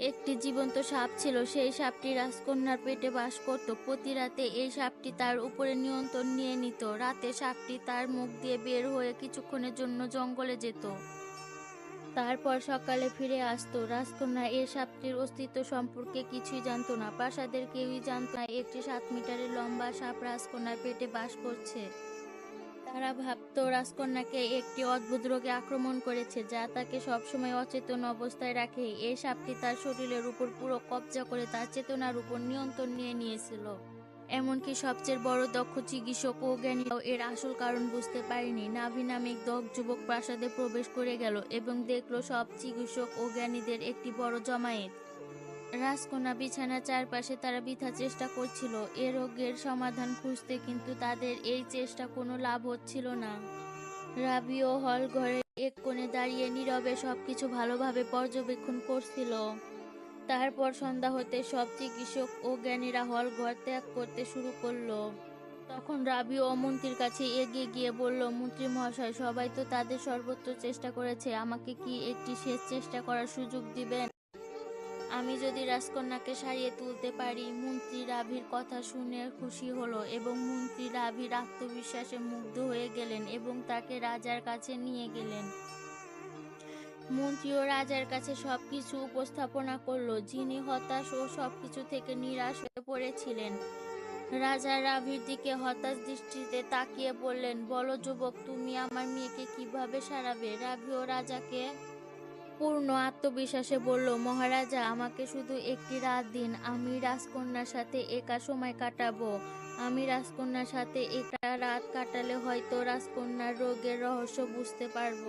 একটি জীবন্ত সাপ ছিল, সেই সাপটি রাজকন্যার পেটে বাস করত। প্রতি রাতে এই সাপটি তার উপরে নিয়ন্ত্রণ নিয়ে নিত। রাতে সাপটি তার মুখ দিয়ে বের হয়ে কিছুক্ষণের জন্য জঙ্গলে যেত। তারপর সকালে ফিরে আসতো। রাজকন্যা এই সাপটির অস্তিত্ব সম্পর্কে কিছুই জানতো না। প্রাসাদের কেউই জানতো না, একটি সাত মিটারের লম্বা সাপ রাজকন্যার পেটে বাস করছে। তারা ভাবতো রাজকন্যাকে একটি অদ্ভুত রোগে আক্রমণ করেছে, যা তাকে সবসময় অচেতন অবস্থায় রাখে। এই সাপটি তার শরীরের উপর পুরো কবজা করে তার চেতনার উপর নিয়ন্ত্রণ নিয়ে নিয়েছিল। এমনকি সবচেয়ে বড় দক্ষ চিকিৎসক ও জ্ঞানীরাও এর আসল কারণ বুঝতে পারেনি। নাভি নামে এক দক যুবক প্রাসাদে প্রবেশ করে গেল এবং দেখল সব চিকিৎসক ও জ্ঞানীদের একটি বড় জমায়েত। রাজকন্যা বিছানার চারপাশে তারা বৃথা চেষ্টা করছিল। এ রোগের সমাধান খুঁজতে কিন্তু তাদের এই চেষ্টা কোনো লাভ হচ্ছিল না। রাবিও হল ঘরে এক কোণে দাঁড়িয়ে নীরবে সবকিছু ভালোভাবে পর্যবেক্ষণ করছিল। তারপর সন্ধ্যা হতে সব চিকিৎসক ও জ্ঞানীরা হল ঘর ত্যাগ করতে শুরু করল। তখন রাবি ও মন্ত্রীর কাছে এগিয়ে গিয়ে বলল, মন্ত্রী মহাশয়, সবাই তো তাদের সর্বোচ্চ চেষ্টা করেছে। আমাকে কি একটি শেষ চেষ্টা করার সুযোগ দিবেন? আমি যদি রাজকন্যাকে সারিয়ে তুলতে পারি, মন্ত্রী রাভির কথা শুনে খুশি হলো এবং মন্ত্রী রাভির আত্মবিশ্বাসে মুগ্ধ হয়ে গেলেন এবং তাকে রাজার কাছে নিয়ে গেলেন। মন্ত্রীও রাজার কাছে সবকিছু উপস্থাপনা করল, যিনি হতাশ ও সবকিছু থেকে নিরাশ হয়ে পড়েছিলেন। রাজা রাভির দিকে হতাশ দৃষ্টিতে তাকিয়ে বললেন, বলো যুবক, তুমি আমার মেয়েকে কীভাবে সারাবে? রাভি ও রাজাকে পূর্ণ আত্মবিশ্বাসে বলল, মহারাজা, আমাকে শুধু একটি রাত দিন, আমি রাজকন্যার সাথে একা সময় কাটাবো। আমি রাজকন্যার সাথে একটা রাত কাটালে হয়তো রাজকন্যার রোগের রহস্য বুঝতে পারব।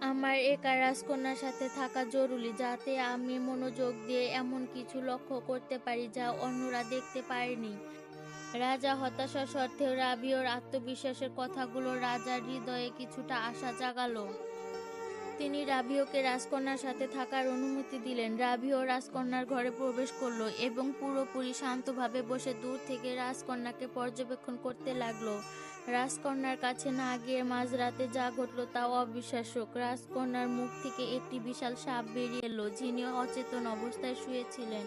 আমার একা রাজকন্যার সাথে থাকা জরুরি, যাতে আমি মনোযোগ দিয়ে এমন কিছু লক্ষ্য করতে পারি যা অন্যরা দেখতে পারেনি। রাজা হতাশা সত্ত্বেও রাবিওর আত্মবিশ্বাসের কথাগুলো রাজার হৃদয়ে কিছুটা আশা জাগালো। তিনি রাবিওকে রাজকন্যার সাথে থাকার অনুমতি দিলেন। রাবিও রাজকন্যার ঘরে প্রবেশ করল এবং পুরোপুরি শান্তভাবে বসে দূর থেকে রাজকন্যাকে পর্যবেক্ষণ করতে লাগল। রাজকন্যার কাছে না গিয়ে মাঝরাতে যা ঘটল তাও অবিশ্বাসক রাজকন্যার মুখ থেকে একটি বিশাল সাপ বেরিয়ে এলো, যিনি অচেতন অবস্থায় শুয়েছিলেন।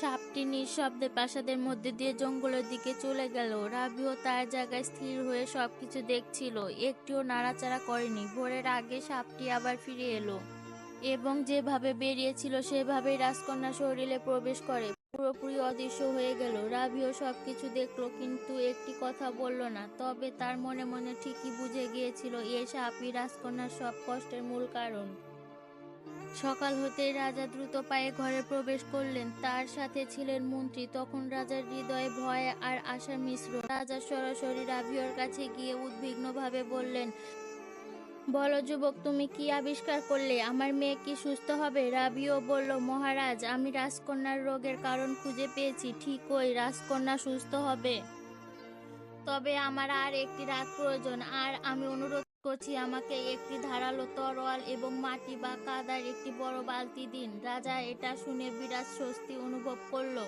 সাপটি নিঃশব্দে প্রাসাদের মধ্যে দিয়ে জঙ্গলের দিকে চলে গেল। রাবিও তার জায়গায় স্থির হয়ে সবকিছু দেখছিল। একটিও নাড়াচাড়া করেনি। ভোরের আগে সাপটি আবার ফিরে এলো এবং যেভাবে বেরিয়েছিল, সেভাবেই রাজকন্যা শরীরে প্রবেশ করে। পুরোপুরি অদৃশ্য হয়ে গেল। রাবিও সবকিছু দেখল কিন্তু একটি কথা বলল না, তবে তার মনে মনে ঠিকই বুঝে গিয়েছিল এ সাপই রাজকন্যার সব কষ্টের মূল কারণ। সকাল হতেই রাজা দ্রুত পায়ে ঘরে প্রবেশ করলেন। তার সাথে ছিলেন মন্ত্রী। তখন রাজার হৃদয়ে ভয় আর আশার মিশ্র রাজা সরাসরি রাভিওর কাছে গিয়ে উদ্বিগ্নভাবে বললেন, বলো যুবক, তুমি কি আবিষ্কার করলে? আমার মেয়ে কি সুস্থ হবে? রাবিও বলল, মহারাজ, আমি রাজকন্যার রোগের কারণ খুঁজে পেয়েছি। ঠিকই, রাজকন্যা সুস্থ হবে। তবে আমার আর একটি রাত প্রয়োজন। আর আমি অনুরোধ করছি। আমাকে একটি ধারালো তরোয়াল এবং মাটি বা কাদার একটি বড় বালতি দিন। রাজা এটা শুনে বিরাট স্বস্তি অনুভব করল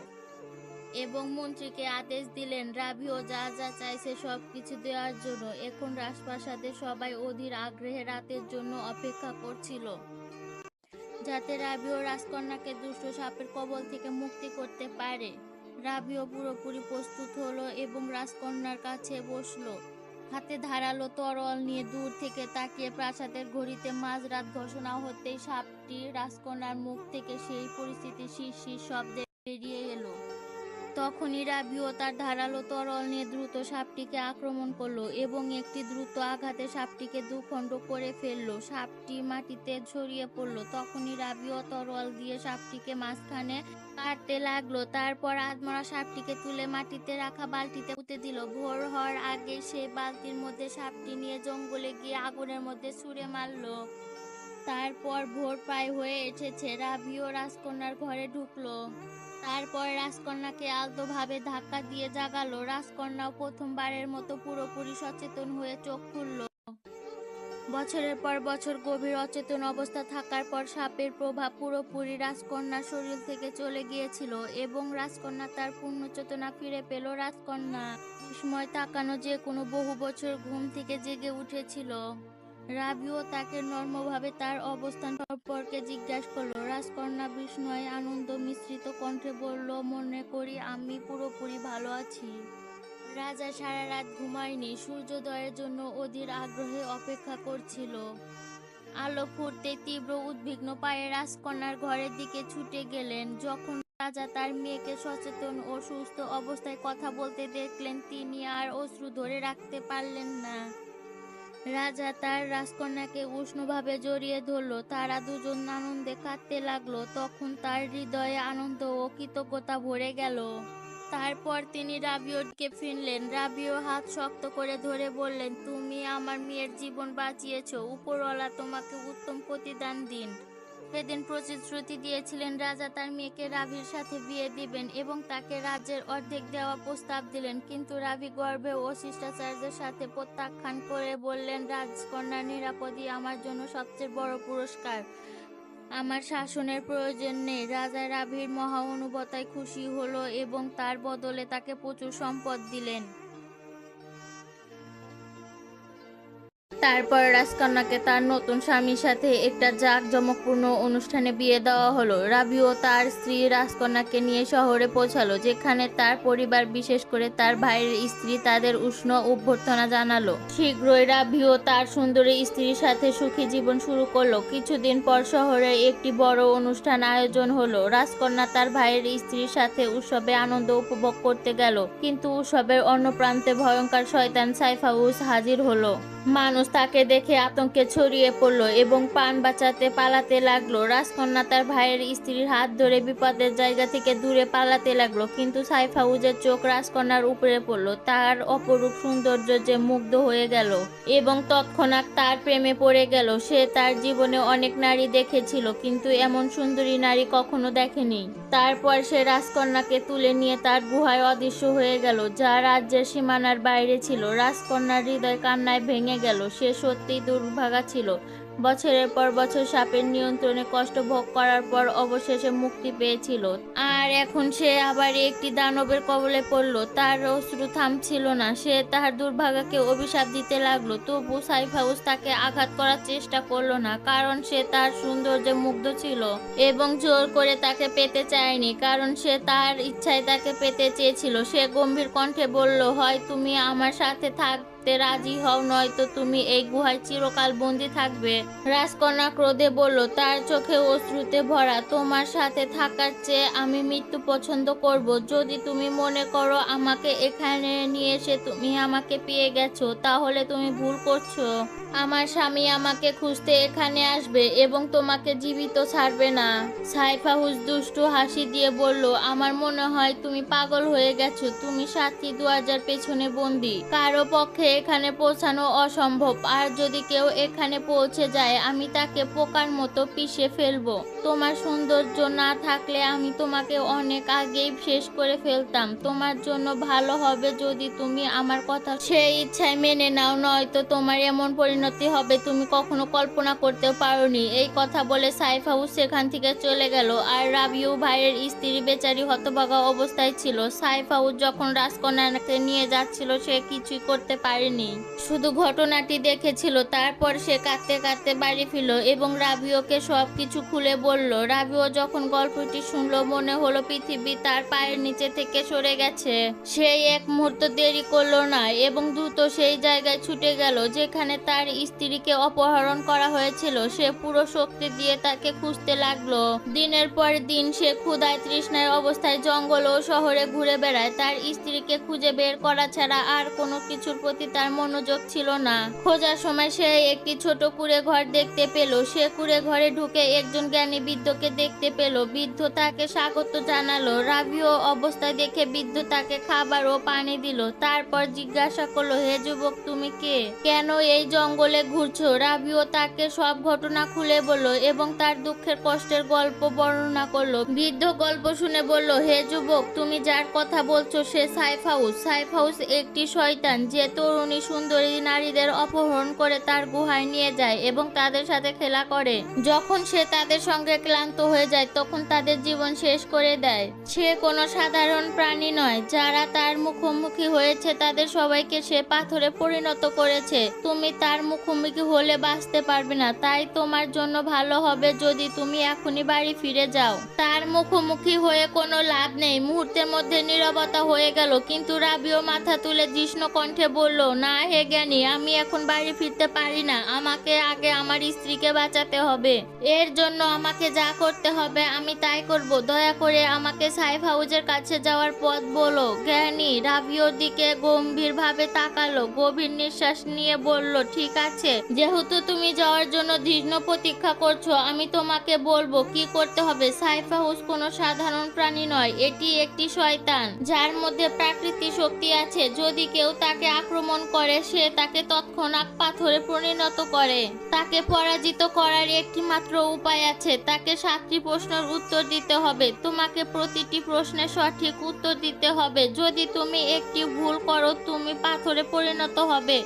এবং মন্ত্রীকে আদেশ দিলেন রাভিও যা যা চাইছে সব কিছু দেওয়ার জন্য। এখন রাজপ্রাসাদে সবাই অধীর আগ্রহে রাতের জন্য অপেক্ষা করছিল, যাতে রাভিও রাজকন্যাকে দুষ্ট সাপের কবল থেকে মুক্তি করতে পারে। রাভিও পুরোপুরি প্রস্তুত হলো এবং রাজকন্যার কাছে বসল। হাতে ধারালো তরল নিয়ে দূর থেকে তাকিয়ে প্রাসাদের ঘড়িতে মাঝরাত ঘোষণা হতেই সাপটি রাজকন্যার মুখ থেকে সেই পরিস্থিতি শিরশির শব্দে বেরিয়ে এলো। তখনই রাবিও তার ধারালো তরল নিয়ে দ্রুত সাপটিকে আক্রমণ করল এবং একটি দ্রুত আঘাতে সাপটিকে দুখণ্ড করে ফেলল। সাপটি মাটিতে ছড়িয়ে পড়ল। তখনই রাবিও তরল দিয়ে সাপটিকে মাঝখানে কাটতে লাগল। তারপর আদমরা সাপটিকে তুলে মাটিতে রাখা বালতিতে পুঁতে দিল। ভোর হওয়ার আগে সে বালতির মধ্যে সাপটি নিয়ে জঙ্গলে গিয়ে আগুনের মধ্যে ছুঁড়ে মারলো। তারপর ভোর প্রায় হয়ে এসেছে। রাবিও রাজকন্যার ঘরে ঢুকলো। তারপর রাজকন্যাকে আলতোভাবে ধাক্কা দিয়ে জাগালো। রাজকন্যাও প্রথমবারের মতো পুরোপুরি সচেতন হয়ে চোখ খুলল। বছরের পর বছর গভীর অচেতন অবস্থা থাকার পর সাপের প্রভাব পুরোপুরি রাজকন্যার শরীর থেকে চলে গিয়েছিল এবং রাজকন্যা তার পূর্ণ চেতনা ফিরে পেল। রাজকন্যা বিস্ময় তাকানো যে কোনো বহু বছর ঘুম থেকে জেগে উঠেছিল। রাবিও তাকে নর্মভাবে তার অবস্থান সম্পর্কে জিজ্ঞাসা করল। রাজকন্যা বিস্ময়ে আনন্দ মিশ্রিত কণ্ঠে বলল, মনে করি আমি পুরোপুরি ভালো আছি। রাজা সারা রাত ঘুমায়নি, সূর্যোদয়ের জন্য অধীর আগ্রহে অপেক্ষা করছিল। আলো ফুটতে তীব্র উদ্বিগ্ন পায়ে রাজকন্যার ঘরের দিকে ছুটে গেলেন। যখন রাজা তার মেয়েকে সচেতন ও সুস্থ অবস্থায় কথা বলতে দেখলেন, তিনি আর অশ্রু ধরে রাখতে পারলেন না। রাজা তার রাজকন্যাকে উষ্ণভাবে জড়িয়ে ধরল। তারা দুজন আনন্দে কাঁদতে লাগল। তখন তার হৃদয়ে আনন্দ ও কৃতজ্ঞতা ভরে গেল। তারপর তিনি রাবিওকে ফিরলেন। রাবিও হাত শক্ত করে ধরে বললেন, তুমি আমার মেয়ের জীবন বাঁচিয়েছ। উপরওয়ালা তোমাকে উত্তম প্রতিদান দিন। সেদিন প্রতিশ্রুতি দিয়েছিলেন রাজা তার মেয়েকে রাভির সাথে বিয়ে দিবেন এবং তাকে রাজ্যের অর্ধেক দেওয়া প্রস্তাব দিলেন। কিন্তু রাভি গর্ভে ও শিষ্টাচার্যের সাথে প্রত্যাখ্যান করে বললেন রাজকন্যার নিরাপদই আমার জন্য সবচেয়ে বড় পুরস্কার। আমার শাসনের প্রয়োজন নেই। রাজা রাভির মহা অনুবতায় খুশি হলো এবং তার বদলে তাকে প্রচুর সম্পদ দিলেন। তারপর রাজকন্যাকে তার নতুন স্বামীর সাথে একটা জাঁকজমকপূর্ণ অনুষ্ঠানে বিয়ে দেওয়া হলো। রাবি ও তার স্ত্রী রাজকন্যাকে নিয়ে শহরে পৌঁছালো, যেখানে তার পরিবার, বিশেষ করে তার ভাইয়ের স্ত্রী, তাদের উষ্ণ অভ্যর্থনা জানালো। শীঘ্রই রাবি ও তার সুন্দরী স্ত্রীর সাথে সুখী জীবন শুরু করল। কিছুদিন পর শহরে একটি বড় অনুষ্ঠান আয়োজন হলো। রাজকন্যা তার ভাইয়ের স্ত্রীর সাথে উৎসবে আনন্দ উপভোগ করতে গেল, কিন্তু উৎসবের অন্য প্রান্তে ভয়ঙ্কর শয়তান সাইফাউস হাজির হলো। মানুষ তাকে দেখে আতঙ্কে ছড়িয়ে পড়ল এবং পান বাঁচাতে পালাতে লাগল। রাজকন্যা তার ভাইয়ের স্ত্রীর হাত ধরে বিপদের জায়গা থেকে দূরে পালাতে লাগল, কিন্তু সাইফাউজের চোখ রাজকন্যার উপরে পড়ল। তার অপরূপ সৌন্দর্য যে মুগ্ধ হয়ে গেল এবং তৎক্ষণাৎ তার প্রেমে পড়ে গেল। সে তার জীবনে অনেক নারী দেখেছিল, কিন্তু এমন সুন্দরী নারী কখনো দেখেনি। তারপর সে রাজকন্যাকে তুলে নিয়ে তার গুহায় অদৃশ্য হয়ে গেল, যা রাজ্যের সীমানার বাইরে ছিল। রাজকন্যার হৃদয় কান্নায় ভেঙে গেল। সে সত্যিই দুর্ভাগা ছিল। বছরের পর বছর সাপের নিয়ন্ত্রণে কষ্ট ভোগ করার পর অবশেষে মুক্তি পেয়েছিল। আর এখন সে আবার একটি দানবের কবলে পড়ল। তার অশ্রু থামছিল না। সে তার দুর্ভাগাকে অভিশাপ দিতে লাগল। তবু সাইফাউস তাকে আঘাত করার চেষ্টা করল না, কারণ সে তার সৌন্দর্যে মুগ্ধ ছিল এবং জোর করে তাকে পেতে চায়নি, কারণ সে তার ইচ্ছায় তাকে পেতে চেয়েছিল। সে গম্ভীর কণ্ঠে বলল, হয়, তুমি আমার সাথে থাকতে রাজি হও, নয়তো তুমি এই গুহায় চিরকাল বন্দি থাকবে। রাজকন্যা ক্রোধে বলল, তার চোখে অশ্রুতে ভরা, তোমার সাথে থাকার চেয়ে আমি মৃত্যু পছন্দ করব। যদি তুমি মনে করো আমাকে এখানে নিয়ে এসে তুমি আমাকে পেয়ে গেছো, তাহলে তুমি ভুল করছ। আমার স্বামী আমাকে খুঁজতে এখানে আসবে এবং তোমাকে জীবিত ছাড়বে না। সাইফাহুস দুষ্টু হাসি দিয়ে বলল, আমার মনে হয় তুমি পাগল হয়ে গেছো। তুমি সাতটি দরজার পেছনে বন্দি। কারও পক্ষে এখানে পৌঁছানো অসম্ভব। আর যদি কেউ এখানে পৌঁছে যায়, আমি তাকে পোকার মতো পিষে ফেলব। তোমার সৌন্দর্য না থাকলে আমি তোমাকে অনেক আগেই শেষ করে ফেলতাম। তোমার জন্য ভালো হবে যদি তুমি আমার কথা সেই ইচ্ছায় মেনে নাও, নয়তো তোমার এমন পরিণতি হবে তুমি কখনো কল্পনা করতে পারোনি। এই কথা বলে সাইফ হাউস সেখান থেকে চলে গেল, আর রাবিউ ভাইয়ের স্ত্রী বেচারি হতভাগা অবস্থায় ছিল। সাইফ হাউস যখন রাজকন্যাকে নিয়ে যাচ্ছিল, সে কিছুই করতে পারেনি শুধু ঘটনাটি দেখেছিল, তারপর সে কাঁদতে কাঁদতে বাড়ি ফিরল এবং রাবিওকে সব কিছু খুলে বলল রাবিও যখন গল্পটি শুনলো, মনে হলো পৃথিবী তার পায়ের নিচে থেকে সরে গেছে। সেই এক মুহূর্ত দেরি করল না এবং দ্রুত সেই জায়গায় ছুটে গেল, যেখানে তার স্ত্রীকে অপহরণ করা হয়েছিল। সে পুরো শক্তি দিয়ে তাকে খুঁজতে লাগল। দিনের পর দিন সে ক্ষুধায় তৃষ্ণায় অবস্থায় জঙ্গল ও শহরে ঘুরে বেড়ায়। তার স্ত্রীকে খুঁজে বের করা ছাড়া আর কোনো কিছুর প্রতি তার মনোযোগ ছিল না। খোঁজার সময় সে একটি ছোট কুড়ে ঘর দেখতে পেল। সে কুড়ে ঘরে ঢুকে একজন জ্ঞানী বৃদ্ধকে দেখতে পেল। বৃদ্ধ তাকে স্বাগত জানালো রাবিও অবস্থায় দেখে বৃদ্ধ তাকে খাবার ও পানি দিল। তারপর জিজ্ঞাসা করল, হে যুবক, তুমি কে? কেন এই জঙ্গলে ঘুরছো? রাবিও তাকে সব ঘটনা খুলে বলল এবং তার দুঃখের কষ্টের গল্প বর্ণনা করল। বৃদ্ধ গল্প শুনে বলল, হে যুবক, তুমি যার কথা বলছো সে সাইফ হাউস সাইফ হাউস একটি শয়তান, যে তোর তরুণী সুন্দরী নারীদের অপহরণ করে তার গুহায় নিয়ে যায় এবং তাদের সাথে খেলা করে। যখন সে তাদের সঙ্গে ক্লান্ত হয়ে যায়, তখন তাদের জীবন শেষ করে দেয়। সে কোনো সাধারণ প্রাণী নয়, যারা তার মুখোমুখি হয়েছে, তাদের সবাইকে সে পাথরে পরিণত করেছে। তুমি তার মুখোমুখি হলে বাঁচতে পারবে না, তাই তোমার জন্য ভালো হবে যদি তুমি এখনই বাড়ি ফিরে যাও। তার মুখোমুখি হয়ে কোনো লাভ নেই। মুহূর্তের মধ্যে নীরবতা হয়ে গেল, কিন্তু রাবিও মাথা তুলে জীষ্ণ কণ্ঠে বলল না, হে জ্ঞানী, আমি এখন বাড়ি ফিরতে পারি না। আমাকে আগে আমার স্ত্রীকে বাঁচাতে হবে। এর জন্য আমাকে যা করতে হবে, আমি তাই করব। দয়া করে আমাকে সাইফ হাউজের কাছে যাওয়ার পথ বলো। জ্ঞানী রাবিওর দিকে গম্ভীরভাবে তাকালো, গভীর নিঃশ্বাস নিয়ে বলল, ঠিক আছে, যেহেতু তুমি যাওয়ার জন্য দীর্ঘ প্রতীক্ষা করছ, আমি তোমাকে বলব কি করতে হবে। সাইফ হাউস কোনো সাধারণ প্রাণী নয়, এটি একটি শয়তান, যার মধ্যে প্রাকৃতিক শক্তি আছে। যদি কেউ তাকে আক্রমণ করে, সে তাকে তৎক্ষণাৎ পাথরে পরিণত করে। তাকে পরাজিত করার একটি মাত্র উপায় আছে, তাকে সাতটি প্রশ্নের উত্তর দিতে হবে। তোমাকে প্রতিটি প্রশ্নের সঠিক উত্তর দিতে হবে। যদি তুমি একটি ভুল করো তুমি পাথরে পরিণত হবে।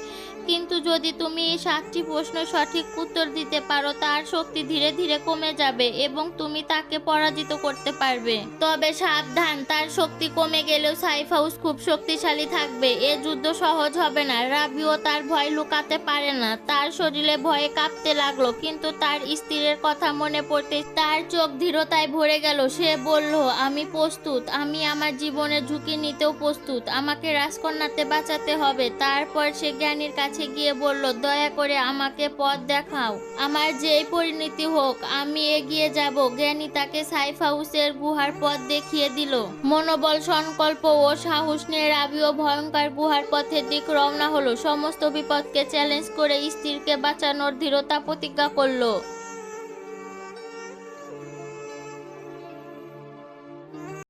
কিন্তু যদি তুমি এই সাতটি প্রশ্নের সঠিক উত্তর দিতে পারো, তার শক্তি ধীরে ধীরে কমে যাবে এবং তুমি তাকে পরাজিত করতে পারবে। তবে সাবধান, তার শক্তি কমে গেলেও সাইফ হাউস খুব শক্তিশালী থাকবে। এ যুদ্ধ সহজ হবে না। রাবিও তার ভয় লুকাতে পারে না। তার শরীরে ভয়ে কাঁপতে লাগল, কিন্তু তার স্ত্রীর কথা মনে পড়তে তার চোখ ধীরতায় ভরে গেল। সে বলল, আমি প্রস্তুত। আমি আমার জীবনের ঝুঁকি নিতেও প্রস্তুত। আমাকে রাজকন্যাতে বাঁচাতে হবে। তারপর সে জ্ঞানীর কাছে গিয়ে বলল, দয়া করে আমাকে পথ দেখাও। আমার যেই পরিণতি হোক, আমি এগিয়ে যাব। জ্ঞানী তাকে সাইফ হাউসের গুহার পথ দেখিয়ে দিল। মনোবল, সংকল্প ও সাহস নিয়ে রাবি ও ভয়ঙ্কর গুহার পথের দিক রওনা হলো। সমস্ত বিপদকে চ্যালেঞ্জ করে স্ত্রীকে বাঁচানোর দৃঢ়তা প্রতিজ্ঞা করল।